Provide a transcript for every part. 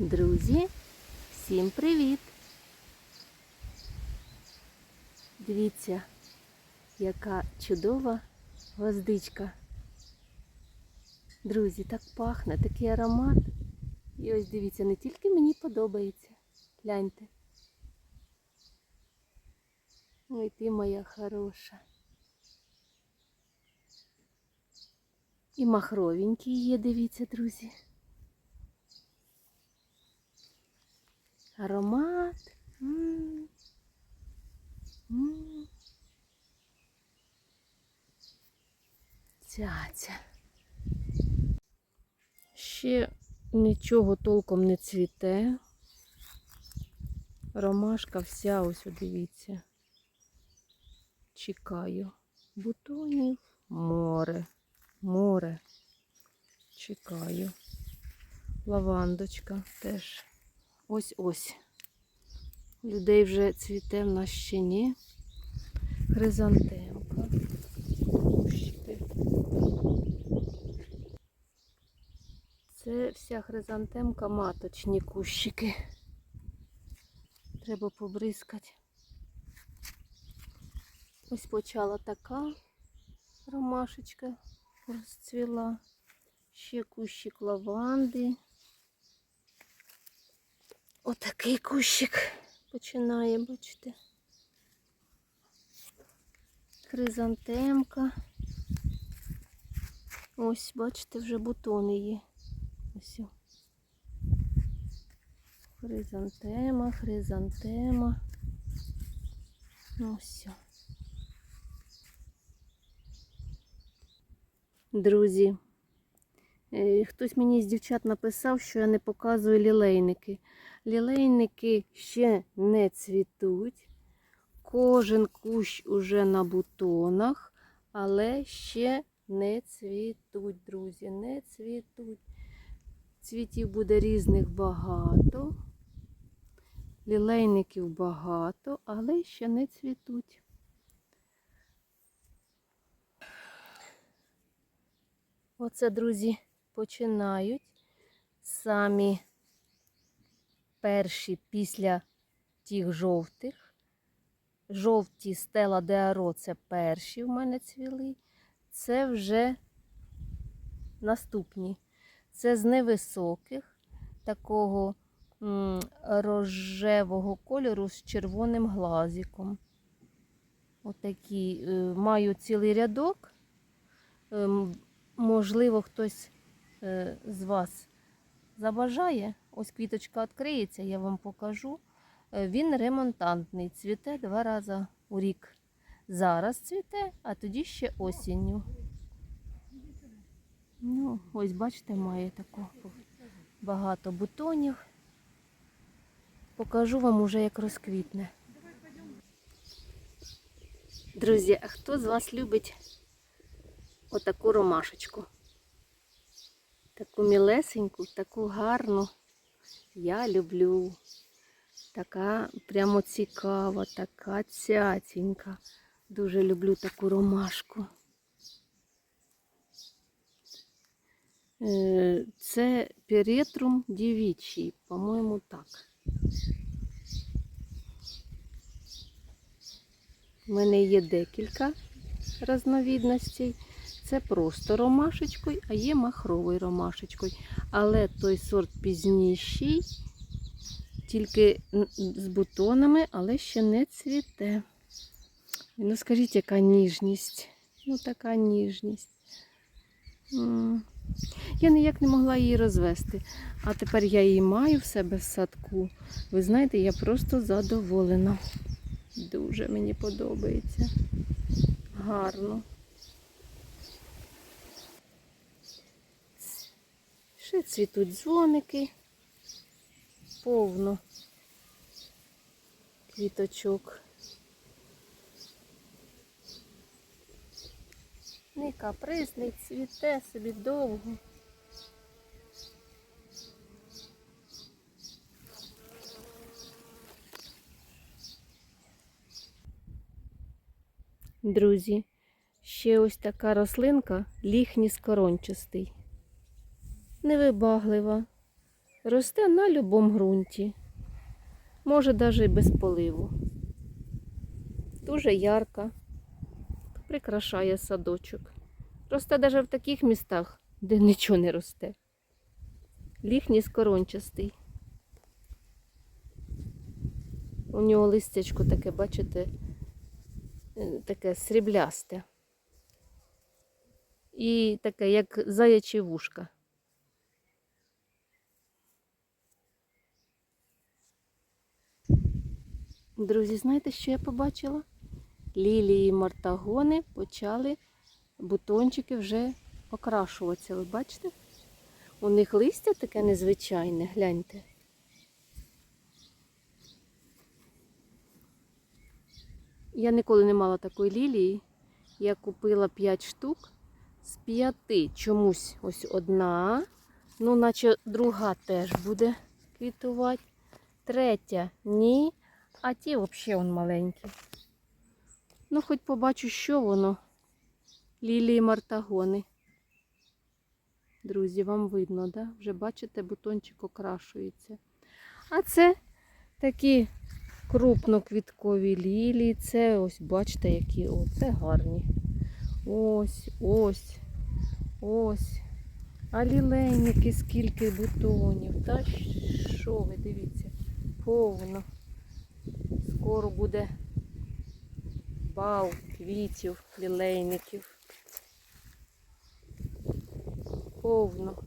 Друзі, всім привіт! Дивіться, яка чудова гвоздичка. Друзі, так пахне, такий аромат. І ось дивіться, не тільки мені подобається. Гляньте. Ой, ти моя хороша. І махровенькі є, дивіться, друзі. Аромат. Цяця. Ще нічого толком не цвіте. Ромашка вся, ось дивіться. Чекаю. Бутонів море. Море. Чекаю. Лавандочка теж. Ось-ось. Людей вже цвіте, в нас ще ні. Хризантемка. Кущики. Це вся хризантемка маточні кущики. Треба побризкати. Ось почала така ромашечка розцвіла. Ще кущик лаванди. Отакий кущик починає, бачите. Хризантемка. Ось, бачите, вже бутони є. Ось. Хризантема, хризантема. Ось. Друзі, е, хтось мені з дівчат написав, що я не показую лілейники. Лілейники ще не цвітуть. Кожен кущ уже на бутонах, але ще не цвітуть, друзі, не цвітуть. Цвітів буде різних багато. Лілейників багато, але ще не цвітуть. Оце, друзі, починають самі перші після тих жовтих. Жовті стела деаро це перші в мене цвіли. Це вже наступні. Це з невисоких, такого м, рожевого кольору з червоним глазиком. Отакі. е, Маю цілий рядок. Ем, Можливо, хтось е, з вас забажає. Ось квіточка відкриється, я вам покажу. Е, Він ремонтантний, цвіте два рази у рік. Зараз цвіте, а тоді ще осінню. Ну, ось бачите, має таку багато бутонів. Покажу вам уже, як розквітне. Друзі, а хто з вас любить отаку ромашечку? Таку мілесеньку, таку гарну. Я люблю. Така прямо цікава, така цяценька. Дуже люблю таку ромашку. Е, Це перетрум дівічий, по-моєму, так. У мене є декілька різновідностей. Це просто ромашечкою, а є махровою ромашечкою. Але той сорт пізніший, тільки з бутонами, але ще не цвіте. Ну, скажіть, яка ніжність. Ну, така ніжність. Я ніяк не могла її розвести. А тепер я її маю в себе в садку. Ви знаєте, я просто задоволена. Дуже мені подобається. Гарно. Ще цвітуть дзвоники. Повно квіточок. Не капризний, цвіте собі довго. Друзі, ще ось така рослинка ліхніс корончастий. Невибаглива, Росте на будь-якому ґрунті. Може навіть і без поливу. Дуже ярка, прикрашає садочок. Росте навіть в таких містах, де нічого не росте. Ліхній скорончастий. У нього листячко таке, бачите, е, таке сріблясте. І таке, як заячі вушка. Друзі, знаєте, що я побачила? Лілії мартагони почали бутончики вже окрашуватися. Ви бачите? У них листя таке незвичайне, гляньте. Я ніколи не мала такої лілії. Я купила 5 штук. З п'яти чомусь ось одна. Ну, наче друга теж буде квітувати. Третя ні. А ті взагалі он маленькі. Ну, хоч побачу, що воно. Лілії мартагони. Друзі, вам видно, да? Вже бачите, бутончик окрашується. А це такі крупноквіткові лілії. Це ось, бачите, які о, це гарні. Ось, ось, ось. А лілейники скільки бутонів. Та що ви, дивіться, повно. Скоро буде бал квітів, лілейників. Повно.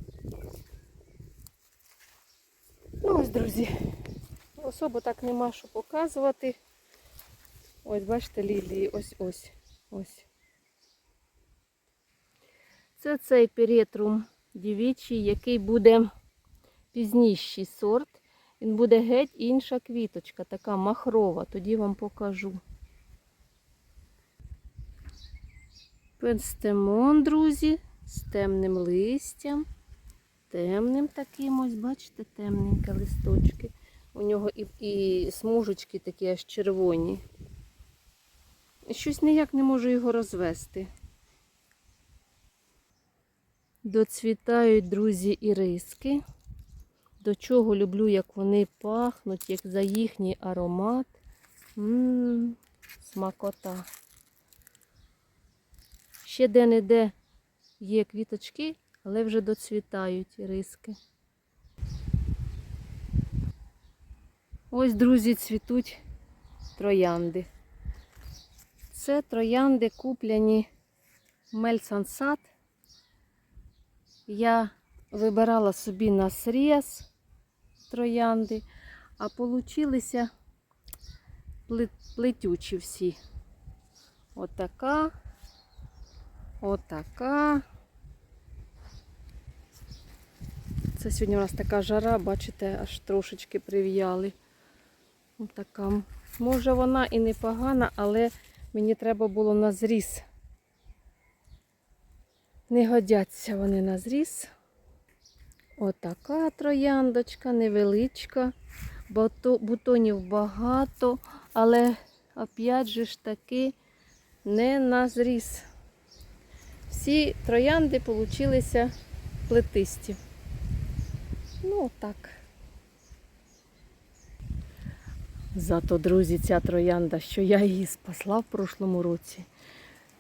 Ну ось, друзі, особо так нема що показувати. Ось, бачите, лілії, ось ось ось. Це цей перетрум дівічий, який буде пізніший сорт. Він буде геть інша квіточка, така махрова, тоді вам покажу. Пенстемон, друзі, з темним листям. Темним таким ось, бачите, темненькі листочки. У нього і, і смужечки такі аж червоні. Щось ніяк не можу його розвести. Доцвітають, друзі, іриски. До чого люблю, як вони пахнуть, як за їхній аромат. Ммм, смакота. Ще де-не-де є квіточки, але вже доцвітають іриски. Ось, друзі, цвітуть троянди. Це троянди куплені Мельсансад. Я вибирала собі на сріз троянди, а получилися плетючі всі. Отака, отака. Це сьогодні у нас така жара, бачите, аж трошечки прив'яли. Отака. Може вона і непогана, але мені треба було на зріз. Не годяться вони на зріз. Отака трояндочка, невеличка. Бутонів багато, але опять же ж таки не на зріз. Всі троянди получилися плетисті. Ну, так. Зато, друзі, ця троянда, що я її спасла в прошлому році,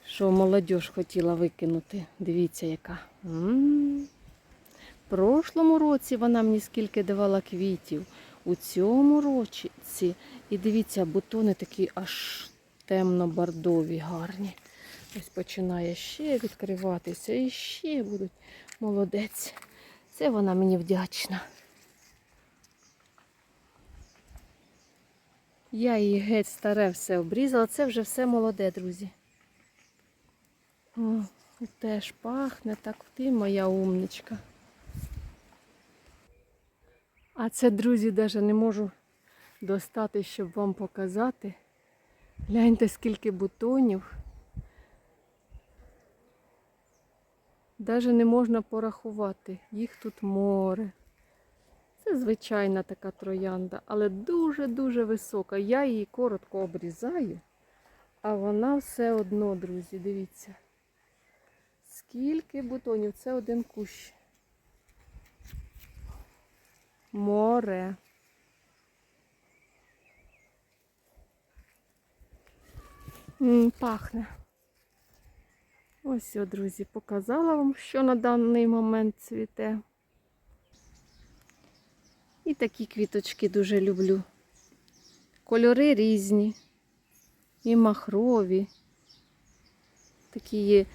що молодь хотіла викинути. Дивіться, яка. М-м-м. В прошлому році вона мені скільки давала квітів. У цьому році, і дивіться, бутони такі аж темно-бордові, гарні. Ось починає ще відкриватися і ще будуть молодець. Це вона мені вдячна. Я її геть старе все обрізала. Це вже все молоде, друзі. О, теж пахне так ти моя умничка. А це, друзі, навіть не можу достати, щоб вам показати. Гляньте, скільки бутонів. Навіть не можна порахувати. Їх тут море. Це звичайна така троянда, але дуже-дуже висока. Я її коротко обрізаю, а вона все одно, друзі, дивіться. Скільки бутонів, це один кущ. Море. М, пахне. Ось, все, друзі, показала вам, що на даний момент цвіте. І такі квіточки дуже люблю. Кольори різні. І махрові. Такі є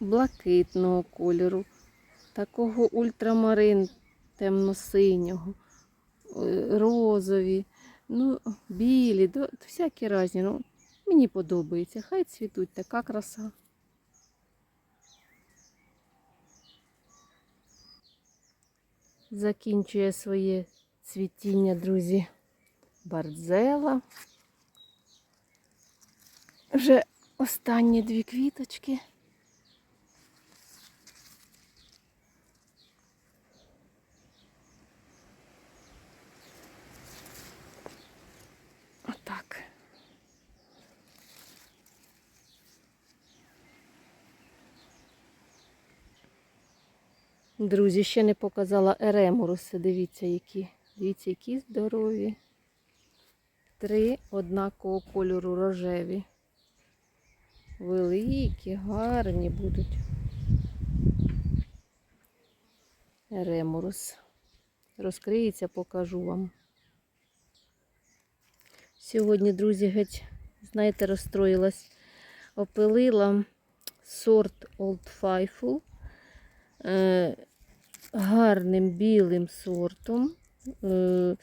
блакитного кольору, такого ультрамарин темно-синього, е, розові, ну, білі, до- всякі різні. Ну, мені подобається. Хай цвітуть, така краса. Закінчує своє цвітіння, друзі, бардзела. Вже останні дві квіточки. Отак. Друзі, ще не показала еремуруси. Дивіться, які. Дивіться, які здорові. Три однакового кольору рожеві. Великі, гарні будуть. Еремурус. Розкриється, покажу вам. Сьогодні, друзі, геть, знаєте, розстроїлась. Опилила сорт Old Faithful гарним білим сортом, е, е,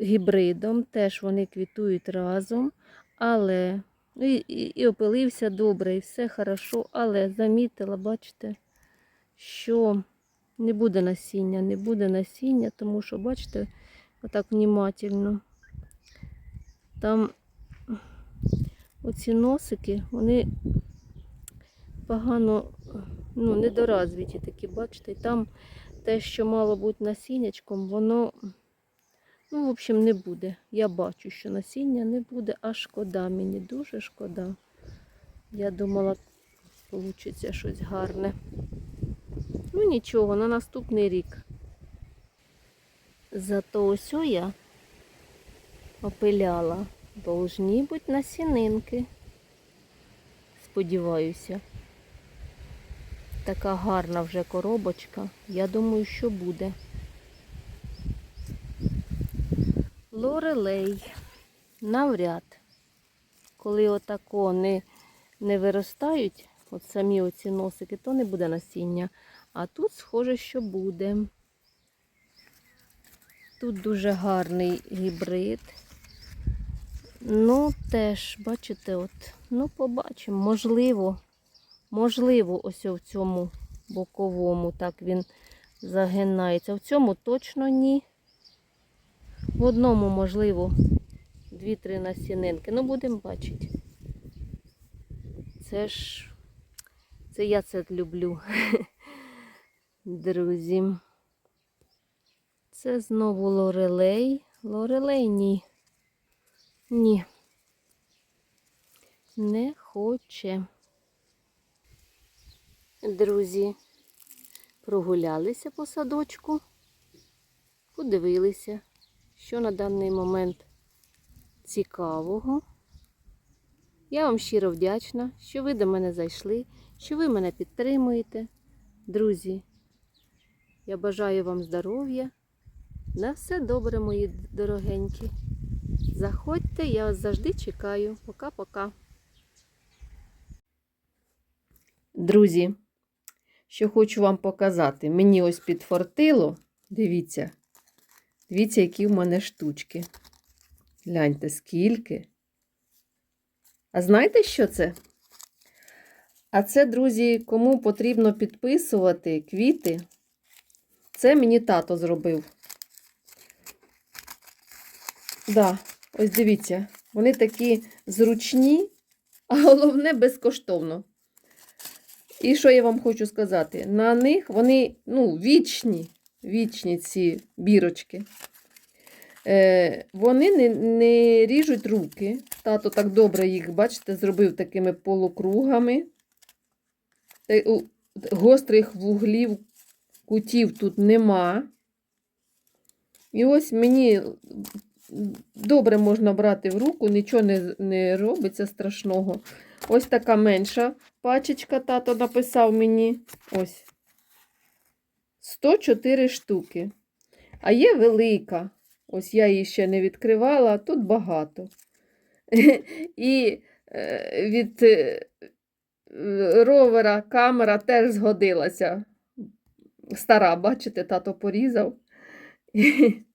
гібридом. Теж вони квітують разом, але ну, і, і опилився добре, і все хорошо, але замітила, бачите, що не буде насіння, не буде насіння, тому що, бачите, отак внімательно. Там оці носики, вони погано, ну, недоразвиті такі, бачите, там те, що мало бути насіннячком, воно, ну, в общем, не буде. Я бачу, що насіння не буде, а шкода мені, дуже шкода. Я думала, вийде щось гарне. Ну нічого, на наступний рік. Зато ось я опиляла. Должні бути насінинки. Сподіваюся. Така гарна вже коробочка. Я думаю, що буде. Лорелей. Навряд. Коли отако не, не виростають, от самі оці носики, то не буде насіння. А тут, схоже, що буде. Тут дуже гарний гібрид. Ну, теж, бачите, от, ну, побачимо. Можливо, можливо, ось в цьому боковому так він загинається. В цьому точно ні. В одному, можливо, дві-три насінинки. Ну, будемо бачити. Це ж, це я це люблю, друзі. Це знову лорелей. Лорелей ні. Ні. Не хоче. Друзі, прогулялися по садочку, подивилися, що на даний момент цікавого. Я вам щиро вдячна, що ви до мене зайшли, що ви мене підтримуєте. Друзі, я бажаю вам здоров'я. На все добре, мої дорогенькі. Заходьте, я вас завжди чекаю. Пока-пока. Друзі, що хочу вам показати. Мені ось підфортило. Дивіться. Дивіться, які в мене штучки. Гляньте, скільки. А знаєте, що це? А це, друзі, кому потрібно підписувати квіти, це мені тато зробив. Да, ось дивіться, вони такі зручні, а головне безкоштовно. І що я вам хочу сказати? На них вони ну, вічні, вічні ці бірочки. Е, вони не, не ріжуть руки. Тато так добре їх, бачите, зробив такими полукругами. Та, у, гострих вуглів, кутів тут нема. І ось мені добре можна брати в руку, нічого не, не робиться страшного. Ось така менша пачечка тато написав мені. Ось. 104 штуки. А є велика. Ось я її ще не відкривала, тут багато. І е, від е, ровера камера теж згодилася. Стара, бачите, тато порізав.